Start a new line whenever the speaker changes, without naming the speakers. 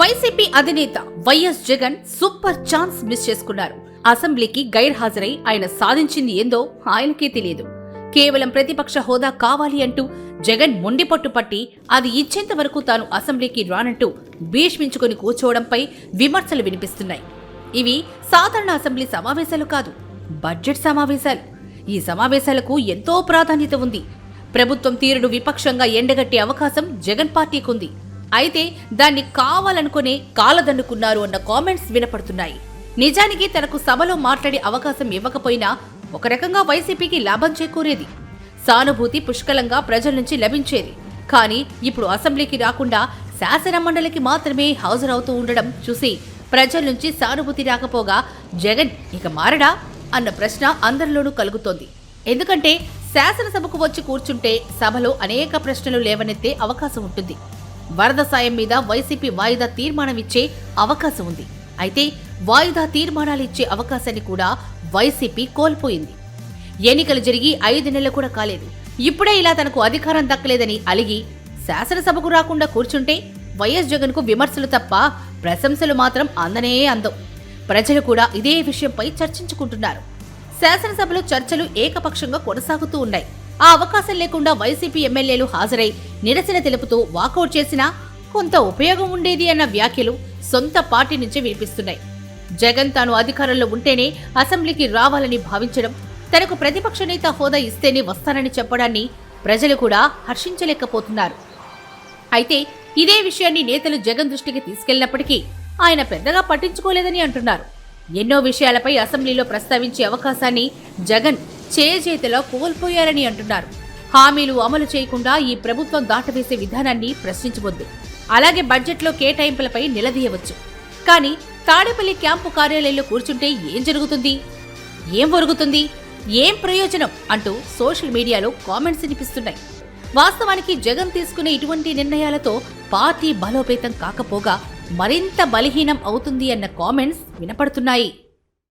YCP అధినేత YS Jagan super chance miss చేసుకున్నారు. అసెంబ్లీకి గైర్హాజరై ఆయన సాధించింది ఏందో ఆయనకే తెలియదు. కేవలం ప్రతిపక్ష హోదా కావాలి అంటూ జగన్ మొండిపట్టు పట్టి అది ఇచ్చేంత వరకు తాను అసెంబ్లీకి రానంటూ భీష్మించుకుని కూర్చోవడంపై విమర్శలు వినిపిస్తున్నాయి. ఇవి సాధారణ అసెంబ్లీ సమావేశాలు కాదు బడ్జెట్ సమావేశాలు. ఈ సమావేశాలకు ఎంతో ప్రాధాన్యత ఉంది. ప్రభుత్వం తీరును విపక్షంగా ఎండగట్టే అవకాశం జగన్ పార్టీకుంది. అయితే దాన్ని కావాలనుకునే కాలదన్నుకున్నారు అన్న కామెంట్స్ వినపడుతున్నాయి. నిజానికి తనకు సభలో మాట్లాడే అవకాశం ఇవ్వకపోయినా ఒక రకంగా వైసీపీకి లాభం చేకూరేది. సానుభూతి పుష్కలంగా ప్రజల నుంచి లభించేది. కానీ ఇప్పుడు అసెంబ్లీకి రాకుండా శాసన మండలికి మాత్రమే హాజరవుతూ ఉండడం చూసి ప్రజల నుంచి సానుభూతి రాకపోగా జగన్ ఇక మారడా అన్న ప్రశ్న అందరిలోనూ కలుగుతోంది. ఎందుకంటే శాసనసభకు వచ్చి కూర్చుంటే సభలో అనేక ప్రశ్నలు లేవనెత్తే అవకాశం ఉంటుంది. వరద సాయం మీద వైసీపీ వాయిదా తీర్మానం ఇచ్చే అవకాశం ఉంది. అయితే వాయిదా తీర్మానాలు ఇచ్చే అవకాశాన్ని కూడా వైసీపీ కోల్పోయింది. ఎన్నికలు జరిగి ఐదు నెలలు కూడా కాలేదు. ఇప్పుడే ఇలా తనకు అధికారం దక్కలేదని అలిగి శాసనసభకు రాకుండా కూర్చుంటే వైఎస్ జగన్కు విమర్శలు తప్ప ప్రశంసలు మాత్రం అందనే అందం. ప్రజలు కూడా ఇదే విషయంపై చర్చించుకుంటున్నారు. శాసనసభలో చర్చలు ఏకపక్షంగా కొనసాగుతూ ఉన్నాయి. ఆ అవకాశం లేకుండా వైసీపీ ఎమ్మెల్యేలు హాజరై నిరసన తెలుపుతూ వాకౌట్ చేసినా కొంత ఉపయోగం ఉండేది అన్న వ్యాఖ్యలు సొంత పార్టీ నుంచే వినిపిస్తున్నాయి. జగన్ తాను అధికారంలో ఉంటేనే అసెంబ్లీకి రావాలని భావించడం తనకు ప్రతిపక్ష నేత హోదా ఇస్తేనే వస్తానని చెప్పడాన్ని ప్రజలు కూడా హర్షించలేకపోతున్నారు. అయితే ఇదే విషయాన్ని నేతలు జగన్ దృష్టికి తీసుకెళ్ళినప్పటికీ ఆయన పెద్దగా పట్టించుకోలేదని అంటున్నారు. ఎన్నో విషయాలపై అసెంబ్లీలో ప్రస్తావించే అవకాశాన్ని జగన్ చేజేతిలో కోల్పోయారని అంటున్నారు. హామీలు అమలు చేయకుండా ఈ ప్రభుత్వం దాటవేసే విధానాన్ని ప్రశ్నించవద్దు అలాగే బడ్జెట్లో కేటాయింపులపై నిలదీయవచ్చు. కానీ తాడేపల్లి క్యాంపు కార్యాలయంలో కూర్చుంటే ఏం జరుగుతుంది? ఏం ఒరుగుతుంది? ఏం ప్రయోజనం? అంటూ సోషల్ మీడియాలో కామెంట్స్ వినిపిస్తున్నాయి. వాస్తవానికి జగన్ తీసుకునే ఇటువంటి నిర్ణయాలతో పార్టీ బలోపేతం కాకపోగా మరింత బలహీనం అవుతుంది అన్న కామెంట్స్ వినపడుతున్నాయి.